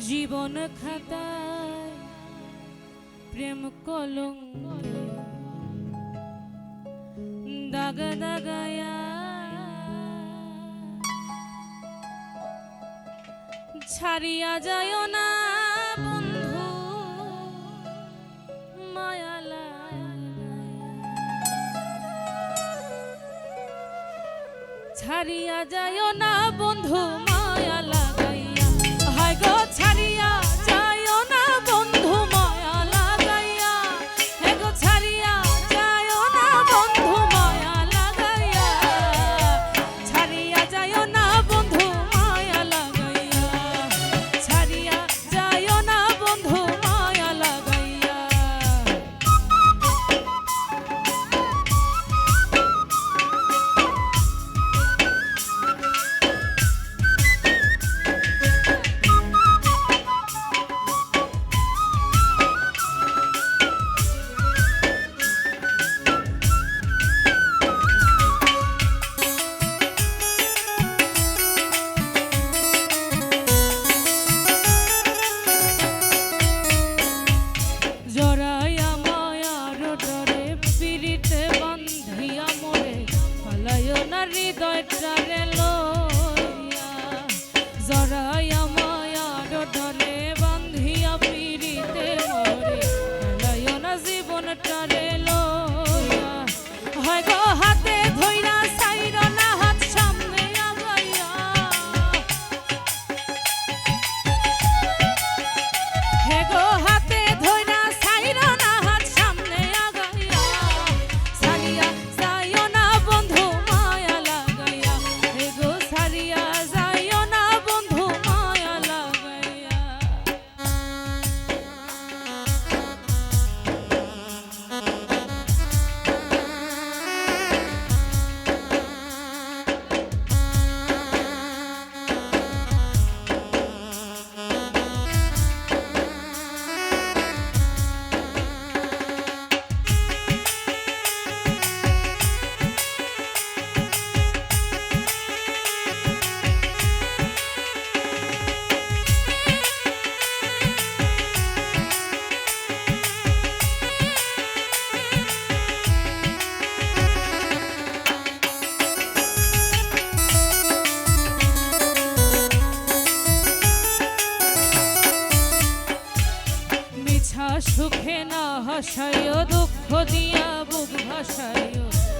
জীবন খাতায় প্রেম কলম দাগ দাগায়া। ছাড়িয়া যায় না বন্ধু মায়ালা ছাড়িয়া যায় না বন্ধু হে না হাসায় দুঃখ দিয়া বুক ভাসায়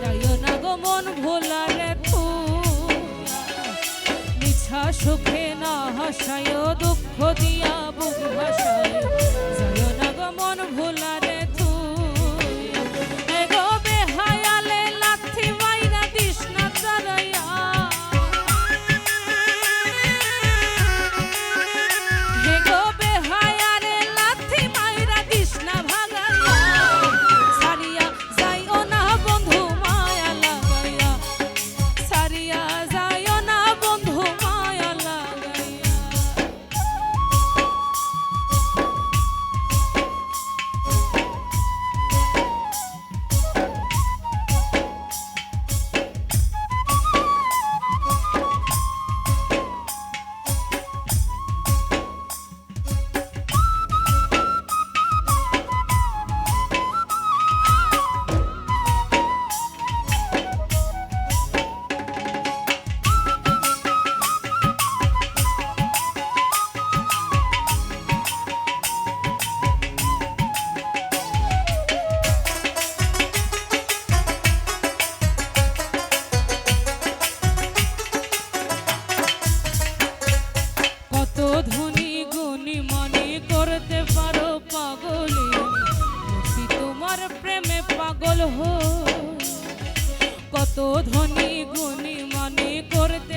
যাইও না গো মন ভোলা রে মিছা সুখে না হাসায় দুঃখ দিয়া বুক ভাসায় যাইও না গো মন ভোলা প্রেমে পাগল হো কত ধনী গুণী মনে করতে